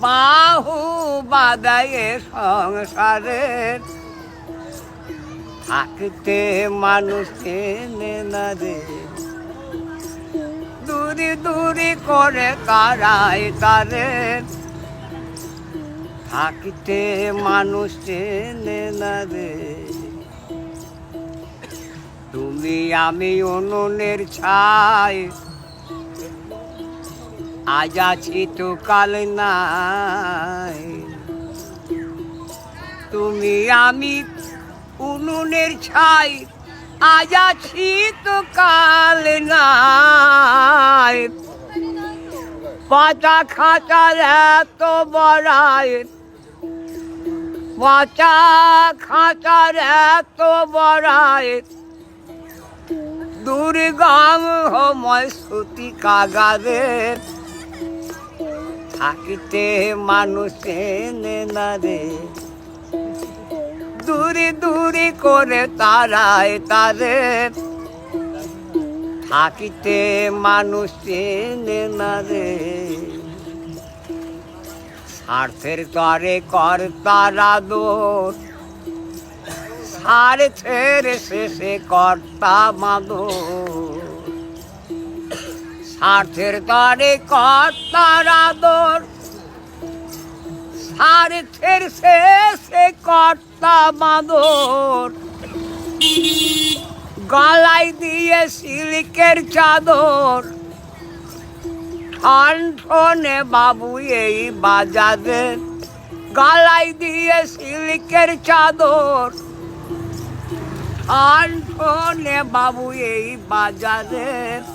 বাহু বাদায়ে সংসারের থাকতে মানুষ চেনে না রে। দূরি দূরি করে তারাই তাদের থাকতে মানুষ চেনে না রে। তুমি আমি উনুনের ছাই। আজ আছি তো কাল নাই তুমি আমি উনুনের ছাই আজ আছি তো কাল নাই পাতা খাঁচার এত বড়ায় পাতা খাঁচার এত বড়ায় দুর্গম সময় শ্রুতি কাগাদের থাকিতে মানুষ চেনে না রে। দূরে দূরে করে তারায় তাদের থাকিতে মানুষ চেনে না রে। স্বার্থের তরে কর তারা দোষ। স্বার্থের শেষে কর্তা মাদো স্বার্থের তরে কর্তার আদর। স্বার্থের শেষে কর্তা মাদর। গলায় দিয়ে সিলিকের চাদর। ঠন ঠনে বাবু এই বাজাদের গলায় দিয়ে সিলিকের চাদর। ঠনে বাবু এই বাজারের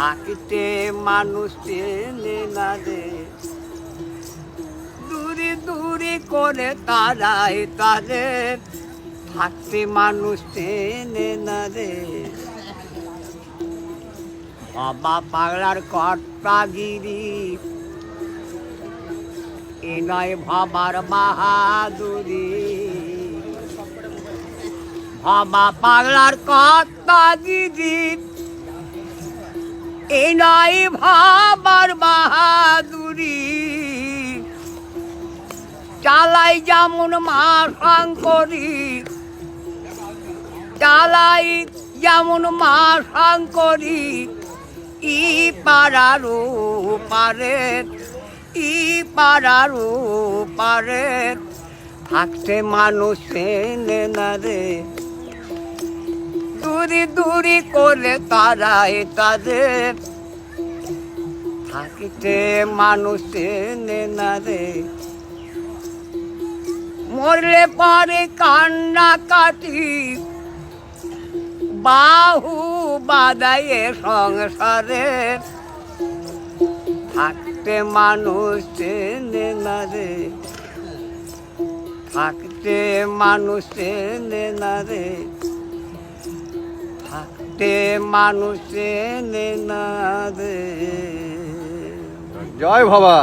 থাকিতে মানুষ চেনে না রে দূরে দূরে করে তারাই তাদের, থাকতে মানুষ চেনে না রে বাবা পাগলার কর্তাগিরি, এ নয় ভাবার বাহাদুরি। বাবা পাগলার কর্তাগিরি এ নয় ভাবার বাহাদুরি। চালাই যেমন মা শঙ্করী চালাই যেমন মা শঙ্করী ই পাড়ার পারে ই পাড়ার পারে থাকতে মানুষ না রে দূরি দূরি করে তারাই তাদের। থাকিতে মানুষ চেনে না রে। মরলে পরে কান্না কাটি। বাহু বাদায়ে সংসারে। থাকতে মানুষ চেনে না রে। থাকতে মানুষ চেনে না রে। থাকতে মানুষ চেনে না রে জয় বাবা